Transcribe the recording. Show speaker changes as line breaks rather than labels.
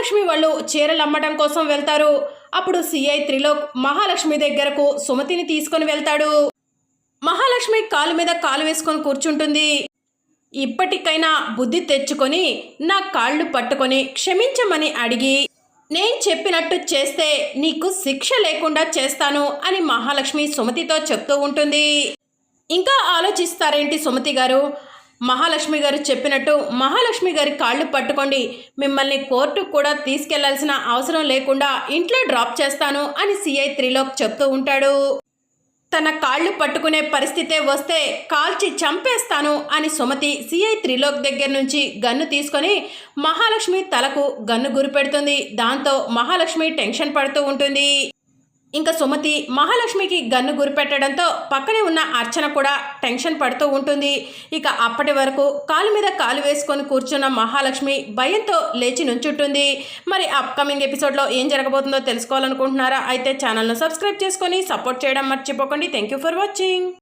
మహాలక్ష్మి వాళ్ళు చీరలు అమ్మటం కోసం వెళ్తారు. అప్పుడు సిఐ త్రిలోక్ మహాలక్ష్మి దగ్గరకు సుమతిని తీసుకొని వెళ్తాడు. మహాలక్ష్మి కాలు మీద కాలు వేసుకొని కూర్చుంటుంది. ఇప్పటికైనా బుద్ధి తెచ్చుకొని నా కాళ్ళు పట్టుకొని క్షమించమని అడిగి నేను చెప్పినట్టు చేస్తే నీకు శిక్ష లేకుండా చేస్తాను అని మహాలక్ష్మి సుమతితో చెప్తూ ఉంటుంది. ఇంకా ఆలోచిస్తారేంటి సుమతి గారు? మహాలక్ష్మి గారు చెప్పినట్టు మహాలక్ష్మి గారి కాళ్ళు పట్టుకోండి. మిమ్మల్ని కోర్టుకు కూడా తీసుకెళ్ళాల్సిన అవసరం లేకుండా ఇంట్లో డ్రాప్ చేస్తాను అని సిఐ త్రిలోక్ చెప్తూ ఉంటాడు. తన కాళ్ళు పట్టుకునే పరిస్థితే వస్తే కాల్చి చంపేస్తాను అని సుమతి సిఐ త్రిలోక్ దగ్గర నుంచి గన్ను తీసుకొని మహాలక్ష్మి తలకు గన్ను గురిపెడుతుంది. దాంతో మహాలక్ష్మి టెన్షన్ పడుతూ ఉంటుంది. ఇంకా సుమతి మహాలక్ష్మికి గన్ను గురిపెట్టడంతో పక్కనే ఉన్న అర్చన కూడా టెన్షన్ పడుతూ ఉంటుంది. ఇక అప్పటి వరకు కాలు మీద కాలు వేసుకొని కూర్చున్న మహాలక్ష్మి భయంతో లేచి నుంచుంటుంది. మరి అప్కమింగ్ ఎపిసోడ్లో ఏం జరగబోతుందో తెలుసుకోవాలనుకుంటున్నారా? అయితే ఛానల్ను సబ్స్క్రైబ్ చేసుకొని సపోర్ట్ చేయడం మర్చిపోకండి. Thank you for watching